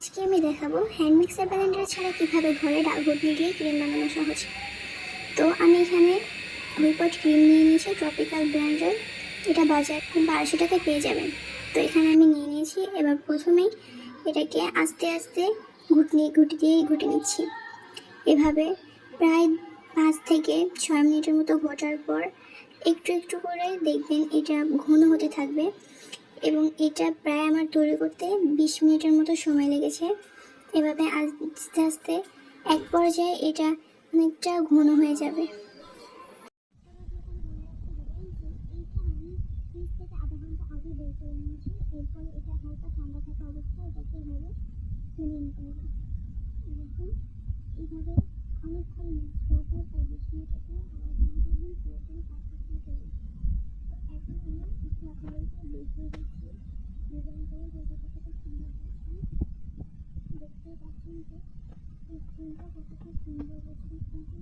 আজকে আমি দেখাবো হ্যান্ড মিক্সার ব্লেন্ডার ছাড়া কীভাবে ঘরে ডাল ঘুটনি দিয়ে ক্রিম বানানো সহজ। তো আমি এখানে হুইপট ক্রিম নিয়ে নিয়েছি ট্রপিক্যাল ব্র্যান্ডের এটা বাজার বারোশো টাকায় পেয়ে যাবেন। তো এখানে আমি নিয়ে নিয়েছি, এবার প্রথমেই এটাকে আস্তে আস্তে ঘুটনি ঘুটি দিয়েই ঘুটে নিচ্ছি। এভাবে প্রায় পাঁচ থেকে ছয় মিনিটের মতো ঘটার পর একটু একটু করে দেখবেন এটা ঘন হতে থাকবে। এবং এটা প্রায় আমার তৈরি করতে বিশ মিনিটের মতো সময় লেগেছে। এভাবে আস্তে আস্তে এক পর্যায়ে এটা অনেকটা ঘন হয়ে যাবে। অনেকক্ষণ মিক্স করতে প্রায় বিশ মিনিট থেকে আবার পুরোপুরি পুরোপুরি পারফেক্টলি তৈরি তো এখন আমি একটু আপনাদেরকে দেখিয়ে দিচ্ছি ডিজাইন করে যে কতটা সুন্দর দেখতে পাচ্ছেন যে এই কতটা সুন্দর হয়েছে